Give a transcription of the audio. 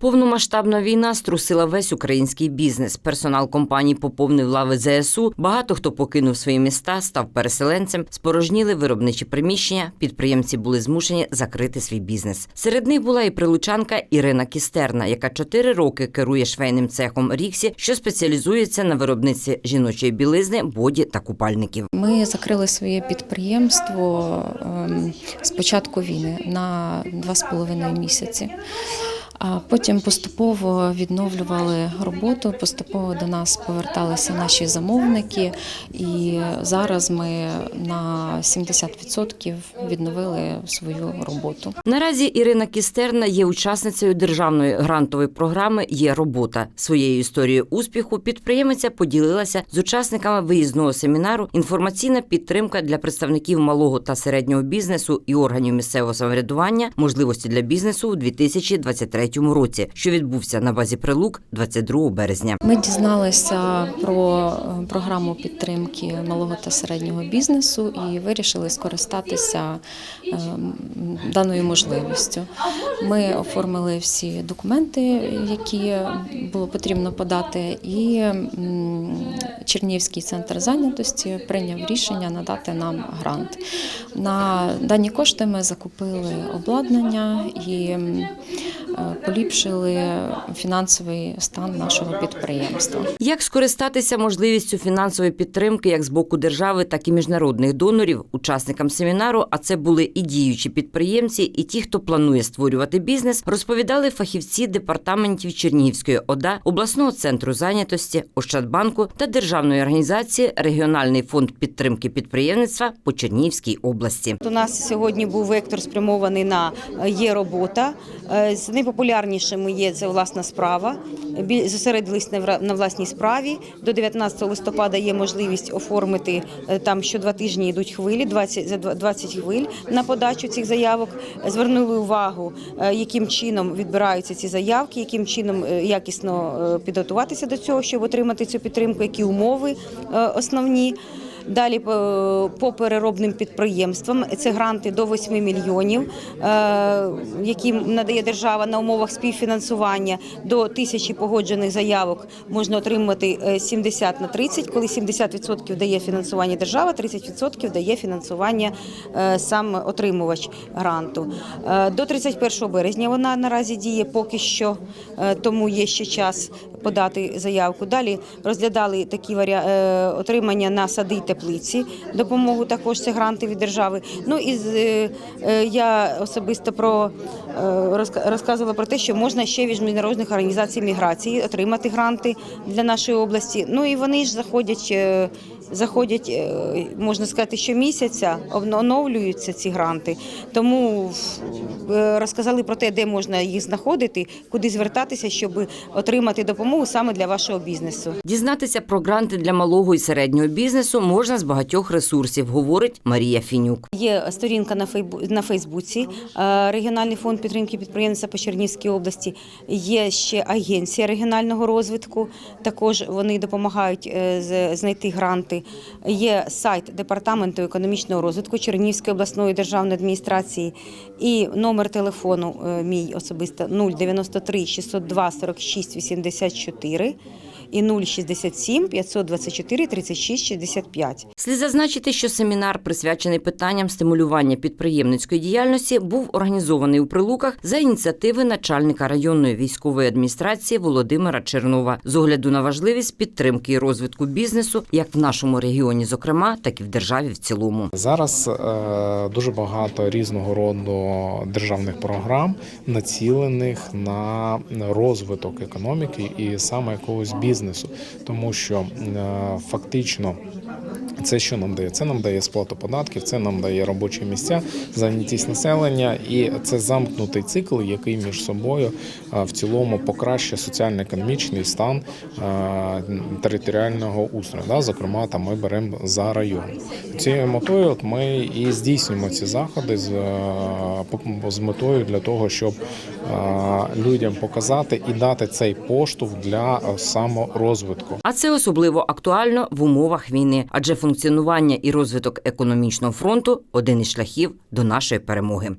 Повномасштабна війна струсила весь український бізнес. Персонал компаній поповнив лави ЗСУ. Багато хто покинув свої міста, став переселенцем, спорожніли виробничі приміщення. Підприємці були змушені закрити свій бізнес. Серед них була і прилучанка Ірина Кістерна, яка чотири роки керує швейним цехом Ріксі, що спеціалізується на виробництві жіночої білизни, боді та купальників. Ми закрили своє підприємство ем, з початку війни на два з половиною місяці. А потім поступово відновлювали роботу, поступово до нас поверталися наші замовники, і зараз ми на 70% відновили свою роботу. Наразі Ірина Кістерна є учасницею державної грантової програми Є робота. Своєю історією успіху підприємиця поділилася з учасниками виїзного семінару Інформаційна підтримка для представників малого та середнього бізнесу і органів місцевого самоврядування можливості для бізнесу у 2023 році, що відбувся на базі прилук 22 березня. Ми дізналися про е, програму підтримки малого та середнього бізнесу і вирішили скористатися ем, даною можливістю. Ми оформили всі документи, які було потрібно подати, і м, Чернігівський центр зайнятості прийняв рішення надати нам грант. На дані кошти ми закупили обладнання і е, поліпшили фінансовий стан нашого підприємства. Як скористатися можливістю фінансової підтримки як з боку держави, так і міжнародних донорів учасникам семінару, а це були і діючі підприємці, і ті, хто планує створювати бізнес, розповідали фахівці департаментів Чернігівської ОДА, обласного центру зайнятості, Ощадбанку та державної організації Регіональний фонд підтримки підприємництва по Чернігівській області. У нас сьогодні був вектор спрямований на е, є робота. Е, З найпопулярнішими є це власна справа. Зосередились на на власній справі. До 19 листопада є можливість оформити е, там що два тижні йдуть хвилі, 20, за два- 20 хвиль на подачу цих заявок. Звернули увагу, е, яким чином відбираються ці заявки, яким чином е, якісно підготуватися до цього, щоб отримати цю підтримку, які умови основні. Далі по, переробним підприємствам це гранти до 8 мільйонів, е, які надає держава на умовах співфінансування. До тисячі погоджених заявок можна отримати е, 70 на 30, коли 70% дає фінансування держава, 30% дає фінансування е, сам отримувач гранту. Е, До 31 березня вона наразі діє поки що, е, тому є ще час подати заявку. Далі розглядали такі варіа... е, отримання на сади й теплиці. Допомогу також це гранти від держави. Ну і е, е, я особисто про е, розка- розказувала про те, що можна ще від міжнародних організацій міграції отримати гранти для нашої області. Ну і вони ж заходять. Заходять, е, можна сказати, щомісяця оновлюються ці гранти. Тому е, розказали про те, де можна їх знаходити, куди звертатися, щоб отримати допомогу саме для вашого бізнесу. Дізнатися про гранти для малого і середнього бізнесу можна з багатьох ресурсів, говорить Марія Фінюк. Є сторінка на Фейсбуці, е, регіональний фонд підтримки підприємництва по Чернігівській області. Є ще агенція регіонального розвитку. Також вони допомагають е, з- знайти. Є сайт департаменту економічного розвитку Чернігівської обласної державної адміністрації і номер телефону е, мій особисто 093 602 46 84 і 067 524 36 65. Слід зазначити, що семінар, присвячений питанням стимулювання підприємницької діяльності, був організований у Прилуках за ініціативи начальника районної військової адміністрації Володимира Чернова з огляду на важливість підтримки і розвитку бізнесу як в нашому регіоні, зокрема, так і в державі в цілому. Зараз е, дуже багато різного роду державних програм націлених на розвиток економіки і саме якогось бізнесу, тому що е, фактично. Це що нам дає? Це нам дає сплату податків, це нам дає робочі місця, зайнятість населення, і це замкнутий цикл, який між собою в цілому покращує соціально-економічний стан територіального устрою. Зокрема, там ми беремо за район. Цією метою от ми і здійснюємо ці заходи з, з метою для того, щоб людям показати і дати цей поштовх для саморозвитку. А це особливо актуально в умовах війни, адже функціонування і розвиток економічного фронту один із шляхів до нашої перемоги.